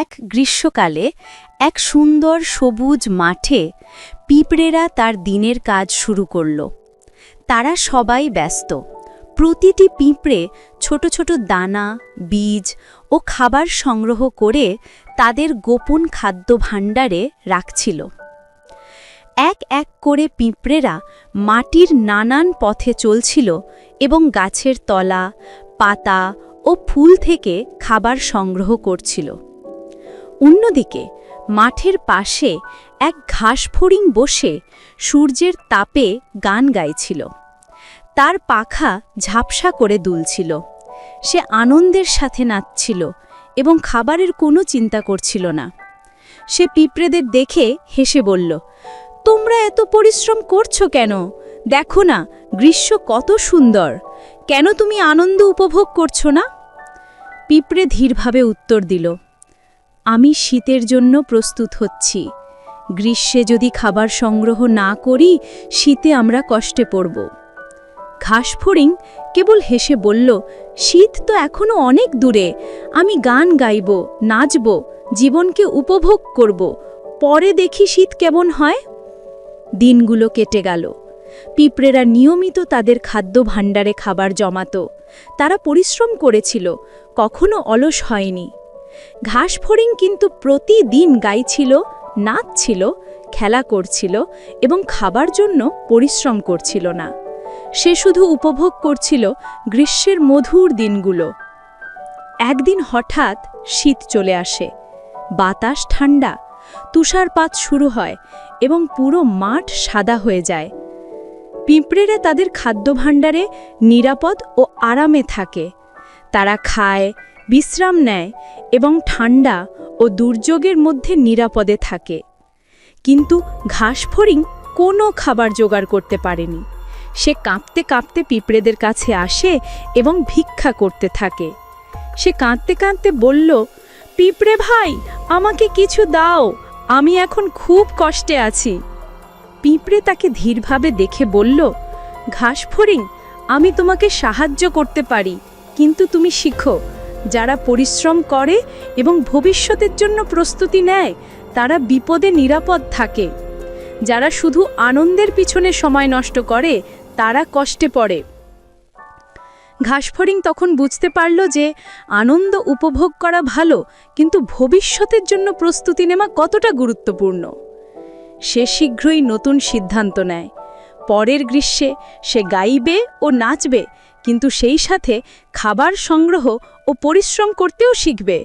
এক গ্রীষ্মকালে এক সুন্দর সবুজ মাঠে পিঁপড়েরা তার দিনের কাজ শুরু করল। তারা সবাই ব্যস্ত। প্রতিটি পিঁপড়ে ছোট ছোট দানা, বীজ ও খাবার সংগ্রহ করে তাদের গোপন খাদ্য ভাণ্ডারে রাখছিল। এক এক করে পিঁপড়েরা মাটির নানান পথে চলছিল এবং গাছের তলা, পাতা ও ফুল থেকে খাবার সংগ্রহ করছিল। অন্যদিকে, মাঠের পাশে এক ঘাসফড়িং বসে সূর্যের তাপে গান গাইছিল। তার পাখা ঝাপসা করে দুলছিল। সে আনন্দের সাথে নাচছিল এবং খাবারের কোনো চিন্তা করছিল না। সে পিঁপড়েদের দেখে হেসে বলল, তোমরা এত পরিশ্রম করছ কেন? দেখো না, গ্রীষ্ম কত সুন্দর। কেন তুমি আনন্দ উপভোগ করছ না? পিঁপড়ে ধীরভাবে উত্তর দিল আমি শীতের জন্য প্রস্তুত হচ্ছি। গ্রীষ্মে যদি খাবার সংগ্রহ না করি, শীতে আমরা কষ্টে পড়ব। ঘাসফড়িং কেবল হেসে বলল, শীত তো এখনও অনেক দূরে। আমি গান গাইব, নাচব, জীবনকে উপভোগ করব। পরে দেখি শীত কেমন হয়। দিনগুলো কেটে গেল। পিঁপড়েরা নিয়মিত তাদের খাদ্য ভাণ্ডারে খাবার জমাতো। তারা পরিশ্রম করেছিল। কখনো অলস হয়নি। ঘাসফড়িং কিন্তু প্রতিদিন গাইছিল, নাচছিল, খেলা করছিল এবং খাবার জন্য পরিশ্রম করছিল না। সে শুধু উপভোগ করছিল গ্রীষ্মের মধুর দিনগুলো। একদিন হঠাৎ শীত চলে আসে, বাতাস ঠান্ডা, তুষারপাত শুরু হয় এবং পুরো মাঠ সাদা হয়ে যায়। পিঁপড়েরা তাদের খাদ্যভাণ্ডারে নিরাপদ ও আরামে থাকে। তারা খায় বিশ্রাম নেয় এবং ঠান্ডা ও দুর্যোগের মধ্যে নিরাপদে থাকে। কিন্তু ঘাসফড়িং কোনো খাবার জোগাড় করতে পারেনি। সে কাঁপতে কাঁপতে পিঁপড়েদের কাছে আসে এবং ভিক্ষা করতে থাকে। সে কাঁদতে কাঁদতে বলল, পিঁপড়ে ভাই, আমাকে কিছু দাও, আমি এখন খুব কষ্টে আছি। পিঁপড়ে তাকে ধীরভাবে দেখে বলল, ঘাসফড়িং, আমি তোমাকে সাহায্য করতে পারি, কিন্তু তুমি শিখো। যারা পরিশ্রম করে এবং ভবিষ্যতের জন্য প্রস্তুতি নেয়, তারা বিপদে নিরাপদ থাকে। যারা শুধু আনন্দের পিছনে সময় নষ্ট করে, তারা কষ্টে পড়ে। ঘাসফড়িং তখন বুঝতে পারল যে, আনন্দ উপভোগ করা ভালো, কিন্তু ভবিষ্যতের জন্য প্রস্তুতি নেওয়া কতটা গুরুত্বপূর্ণ? সে শীঘ্রই নতুন সিদ্ধান্ত নেয়। পরের গ্রীষ্মে সে গাইবে ও নাচবে কিন্তু সেই সাথে খাবার সংগ্রহ ও পরিশ্রম করতেও শিখবে।